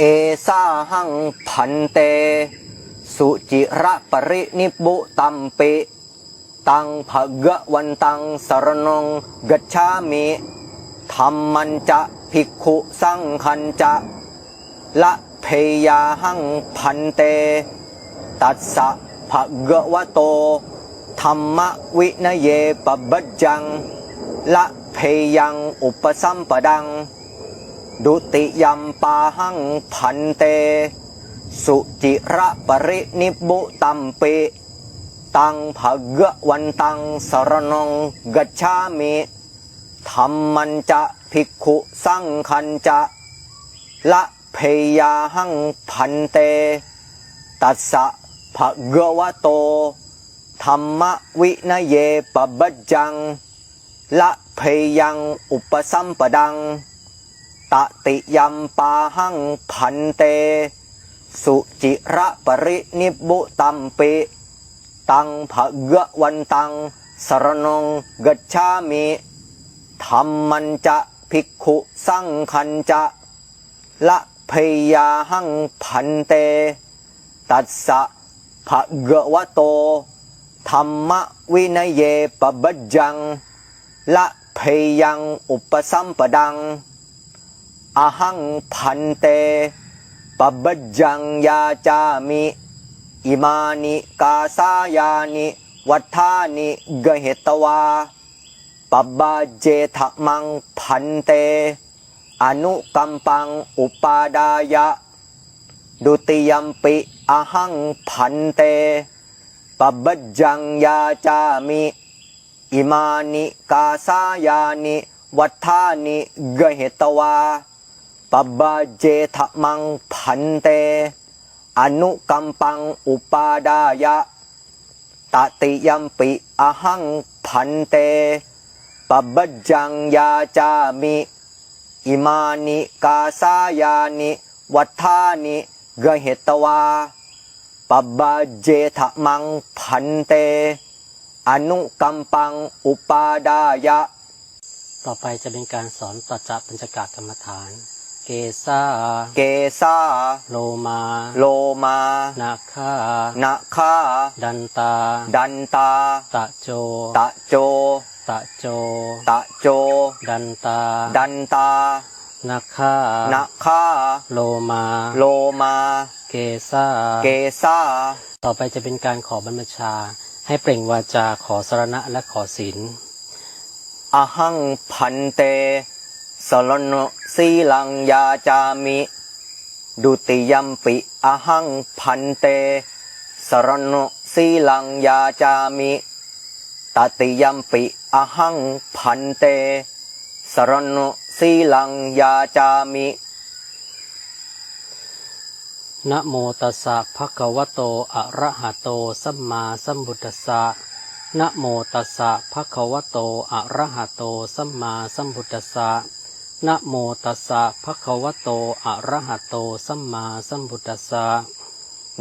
เอสาหังพันเต สุจิระปรินิบุตัมปิตังภะกะวันตังสรนงกัจฉามิธรรมันจะภิกขุสังคันจะละเพยาหังพันเต ตัสสะภะกะวะโตธรรมวินเยปบัจจัง ละเพยังอุปสัมปดัง ดุติยัมปาหังพันเต สุจิระปรินิบุตัมปิตังภะกวันตังสรนงกัจฉามิธรรมันจะภิกขุสังคันจะละเพยาหังพันเต ตัสสะภะกวะโตธรรมวินเยปบัจจัง ละเพยังอุปสัมปดัง ตติยัมปาหังพันเต สุจิระปรินิบุตัมปิตังภะกะวันตังสรนงกัจฉามิธรรมันจะภิกขุสังคันจะละพยาหังพันเต ตัสสะภะกะวะโตธรรมวินเยปบัจจัง ละพยังอุปสัมปดัง อหังพันเตปบัจจังยาจามิ อิมานิกาสายานิ วัฏฐานิกเหตวาปบบาเจทะมังพันเต อนุกัมปังอุปาดายะ ดุติยัมปิอหังพันเตปบัจจังยาจามิ อิมานิกาสายานิ วัฏฐานิกเหตวา ปบบาเจทะมังพันเต อนุกัมปังอุปาดายะ ตติยัมปิอหังพันเตปบัจจังยาจามิ อิมานิกาสายานิวัฏานิกเหตวาปบบาเจทะมังพันเต อนุกัมปังอุปาดายะ ต่อไปจะเป็นการสอนตัจจะปัญจกะกรรมฐาน เกซาเกซาโลมา โลมานาคานาคาดันตา ดันตา ตะโจ ตะโจ ตะโจ ตะโจ ดันตา ดันตานาคานาคาโลมา โลมา เกซาเกซาต่อไปจะเป็นการขอบรรพชา ให้เปล่งวาจาขอสรณะและขอศีลอหังพันเต สรณสีลังยาจามิ ดุติยัมปิอหังพันเต สรณสีลังยาจามิตติยัมปิอหังพันเต สรณสีลังยาจามิ นะโมตัสสะภะคะวะโต อะระหะโต สัมมาสัมพุทธัสสะนะโมตัสสะภะคะวะโต อะระหะโต สัมมาสัมพุทธัสสะ นะโมตัสสะภะคะวะโต อะระหะโต สัมมาสัมพุทธัสสะ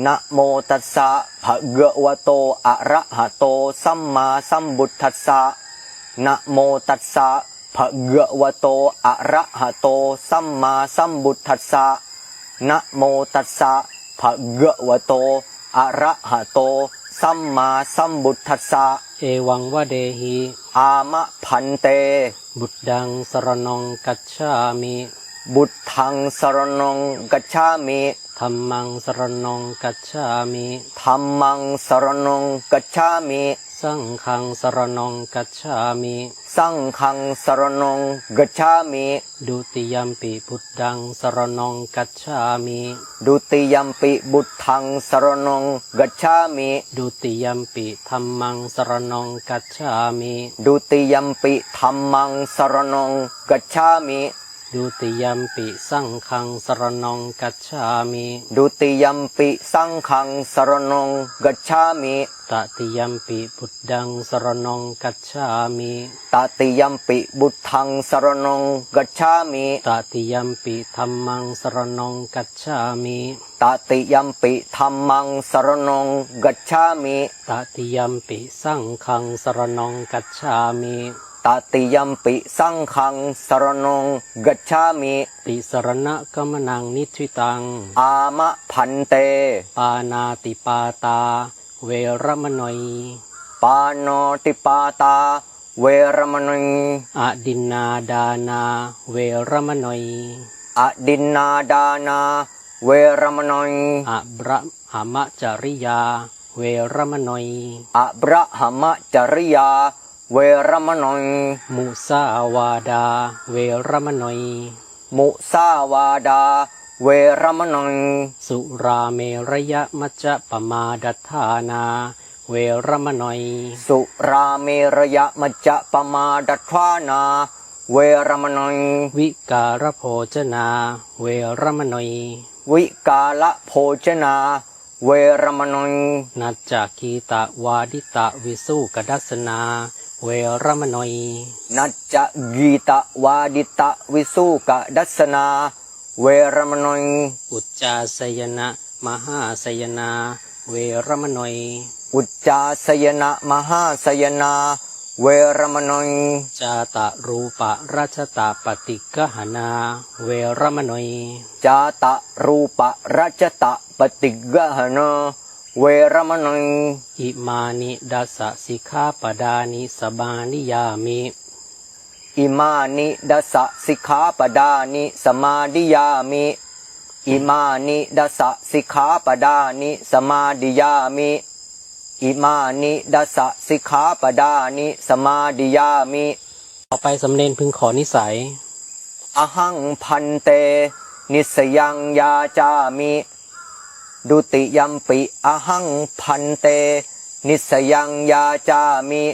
นะโมตัสสะภะคะวะโต อะระหะโต สัมมาสัมพุทธัสสะนะโมตัสสะภะคะวะโต อะระหะโต สัมมาสัมพุทธัสสะนะโมตัสสะภะคะวะโต อะระหะโต สัมมาสัมพุทธัสสะ เอวังวะเดหิ อามะพันเต บุตดังสรนองกัจฉามิบุตทังสรณงกัจฉามิธัมมังสรนองกัจฉามิธัมมังสรณงกัจฉามิ สังฆังสรนองกัจฉามิสังฆังสรณงกัจฉามิดุติยัมปิบุตดังสรนองกัจฉามิดุติยัมปิบุตทังสรณงกัจฉามิดุติยัมปิธัมมังสรนองกัจฉามิดุติยัมปิธัมมังสรณงกัจฉามิ ดุติยัมปิสังฆังสรนองกัจฉามิดุติยัมปิสังฆังสรณงกัจฉามิตติยัมปิบุตดังสรนองกัจฉามิตติยัมปิบุตทังสรณงกัจฉามิตติยัมปิธัมมังสรนองกัจฉามิตติยัมปิธัมมังสรณงกัจฉามิตติยัมปิสังฆังสรนองกัจฉามิต ตติยัมปิสังขังสรนงกัจฉามิ ติสรณะกมนังนิทิตัง อามะพันเต ปานาติปาตา เวรมณอยปาโนติปาตา เวรมณีอดินนาดานาเวรมณอยอดินนาดานา เวรมณีอะบระหามะจริยา เวรมณอยอะบระหมจริยา เวรมณีมุสาวาดา เวรมณอยมุสาวาดา เวรมณีสุราเมระยะมัจจะปมาดัฏฐานา เวรมณอยสุราเมรยะมัจจะปมาดัทวานา เวรมณีวิการโภจนา เวรมณอยวิกาละโภชนา เวรมณีนัจจาคีตะวาดิตะวิสุกดัสนา เวรมณอยนัจจะกีตะวาดิตะวิสุกดัสนา เวรมณีอุจจาสยนะมหาสยนาเวรมณอยอุจจาสยนะมหาสยนา เวรมณีจาตะรูปะราชตาปฏิกหนา เวรมณอยจาตะรูปะรัจตะปฏิกหนา เวรมณี อิมานิดัสสะสิกขาปดานิสบานิยามิ อิมานิดัสสะสิกขาปดานิสมาดิยามิ อิมานิดัสสะสิกขาปดานิสมาดิยามิอิมานิดัสสะสิกขาปดานิสมาดิยามิ ต่อไปสำเนนพึงขอนิสัย อหังพันเต นิสยังยาจามิ ดุติยัมปิอหังพันเต นิสยังยาจามิ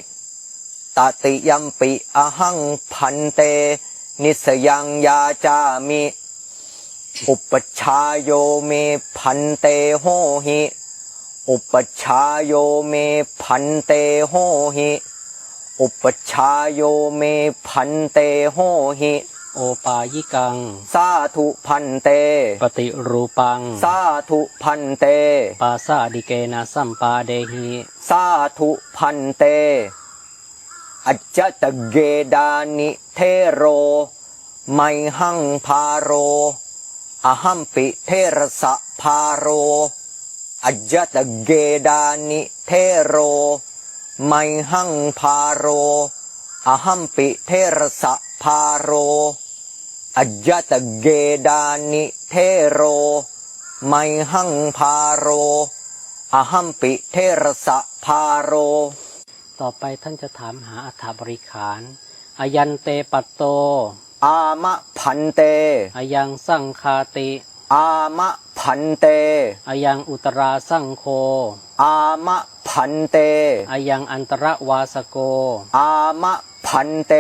ตติยัมปิอหังพันเต นิสยังยาจามิ อุปชายโยเมพันเตโหหิ อุปชายโยเมพันเตโหหิ อุปชายโยเมพันเตโหหิ โอปายิกัง สาธุพันเต ปฏิรูปัง สาธุพันเต ปาสาดิเกนะสัมปาเดหิ สาธุพันเต อัจจตเกดานิเทโร ไมหังพาโร อหัมปิเทระสะพาโร อัจจตเกดานิเทโร ไมหังพาโร อหัมปิเทระสะพาโร อัจจตเกดานิเทโร ไมหังพาโร อหัมปิเทระสะพาโร ต่อไปท่านจะถามหาอัฐบริขารอายันเตปัตโต อามะพันเตอายังสังคาติ อามะพันเตอายังอุตราสังโค อามะพันเตอายังอันตรวาสโก อามะพันเต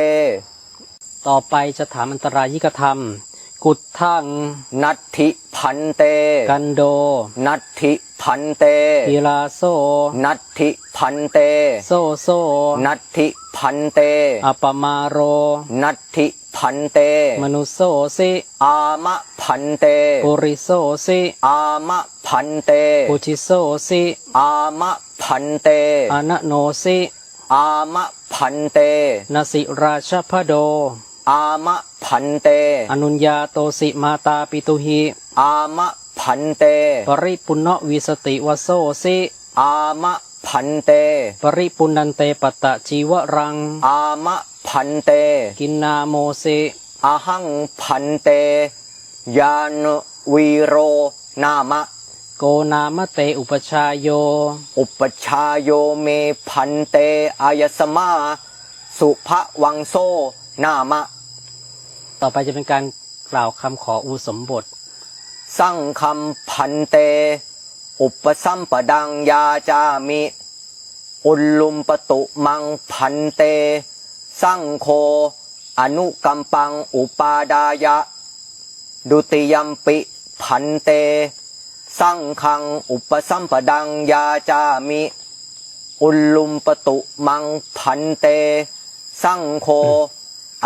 ต่อไปจะถามอันตรายิกธรรม กุดทังนัตถิพันเต กันโด นัตถิพันเตกีลาโซ นัตถิพันเต โซโซ นัตถิพันเตอัปมาโร นัตถิพันเต มนุโซสิ อามะพันเต ปุริโซสิ อามะพันเต ปุชิโซสิ อามะพันเตอนะโนสิ อามะพันเต นสิราชพโด อามะพันเต อนุญญาโตสิมาตาปิตุหิอามะพันเต ปริปุณณวิสติวโซสิอามะพันเต ปริปุนันเตปตตะจีวรัง อามะพันเต กินนาโมสิอหังพันเต ยานุวีโรนามะ โกนามเตอุปชายโย อุปชายโยเมพันเตอายสมา สุภวังโซนามะ ต่อไปจะเป็นการกล่าวคำขออุสมบท สังคำพันเต อุปสัมปดังยาจามิ อุลลุมปตุมังพันเต สังโฆอนุกัมปังอุปาดายะ ดุติยัมปิพันเต สังคังอุปสัมปดังยาจามิ อุลลุมปตุมังพันเต สังโฆ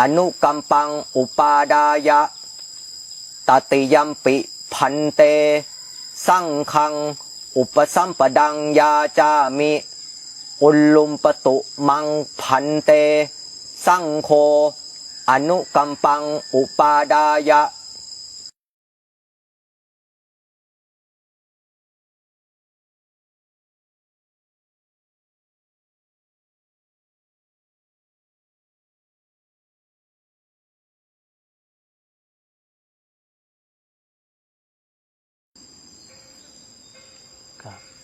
อนุกัมปังอุปาดายะ ตติยัมปิพันเต สังคัง อุปสัมปดังยาจามิ อุลลุมปตุมังพันเต สังโฆอนุกัมปังอุปาดายะ ครับ